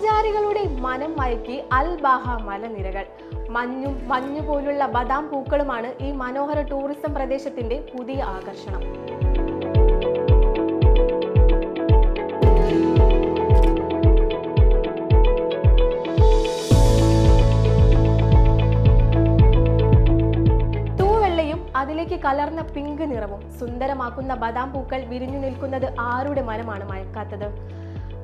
സഞ്ചാരികളുടെ മനം മയക്കി അൽ ബാഹ മലനിരകൾ. മഞ്ഞും മഞ്ഞു പോലുള്ള ബദാം പൂക്കളുമാണ് ഈ മനോഹര ടൂറിസം പ്രദേശത്തിന്റെ പുതിയ ആകർഷണം. അതിലേക്ക് കലർന്ന പിങ്ക് നിറവും സുന്ദരമാക്കുന്ന ബദാം പൂക്കൾ വിരിഞ്ഞു നിൽക്കുന്നത് ആരുടെ മനമാണ് മയക്കാത്തത്?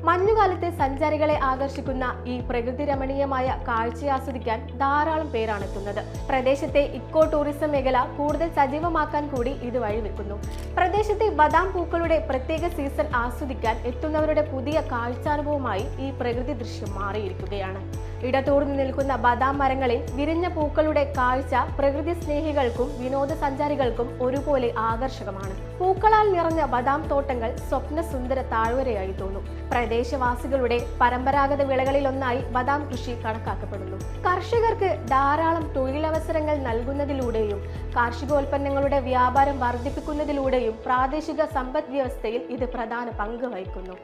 മഞ്ഞുകാലത്തെ സഞ്ചാരികളെ ആകർഷിക്കുന്ന ഈ പ്രകൃതി രമണീയമായ കാഴ്ച ആസ്വദിക്കാൻ ധാരാളം പേരാണ് എത്തുന്നത്. പ്രദേശത്തെ ഇക്കോ ടൂറിസം മേഖല കൂടുതൽ സജീവമാക്കാൻ കൂടി ഇത് വഴിവെക്കുന്നു പ്രദേശത്തെ ബദാം പൂക്കളുടെ പ്രത്യേക സീസൺ ആസ്വദിക്കാൻ എത്തുന്നവരുടെ പുതിയ കാഴ്ചാനുഭവമായി ഈ പ്രകൃതി ദൃശ്യം മാറിയിരിക്കുകയാണ്. ഇടതൂർന്നു നിൽക്കുന്ന ബദാം മരങ്ങളിൽ വിരിഞ്ഞ പൂക്കളുടെ കാഴ്ച പ്രകൃതി സ്നേഹികൾക്കും വിനോദസഞ്ചാരികൾക്കും ഒരുപോലെ ആകർഷകമാണ്. പൂക്കളാൽ നിറഞ്ഞ ബദാം തോട്ടങ്ങൾ സ്വപ്ന സുന്ദര താഴ്വരയായി തോന്നും. പ്രദേശവാസികളുടെ പരമ്പരാഗത വിളകളിലൊന്നായി ബദാം കൃഷി കണക്കാക്കപ്പെടുന്നു. കർഷകർക്ക് ധാരാളം തൊഴിലവസരങ്ങൾ നൽകുന്നതിലൂടെയും കാർഷികോൽപ്പന്നങ്ങളുടെ വ്യാപാരം വർദ്ധിപ്പിക്കുന്നതിലൂടെയും പ്രാദേശിക സമ്പദ് വ്യവസ്ഥയിൽ ഇത് പ്രധാന പങ്ക് വഹിക്കുന്നു.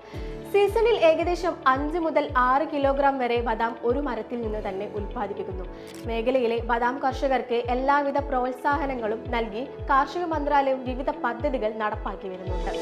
സീസണിൽ ഏകദേശം അഞ്ച് മുതൽ ആറ് കിലോഗ്രാം വരെ ബദാം ഒരു മരത്തിൽ നിന്ന് തന്നെ ഉൽപ്പാദിപ്പിക്കുന്നു. മേഖലയിലെ ബദാം കർഷകർക്ക് എല്ലാവിധ പ്രോത്സാഹനങ്ങളും നൽകി കാർഷിക മന്ത്രാലയം വിവിധ പദ്ധതികൾ നടപ്പാക്കി വരുന്നുണ്ട്.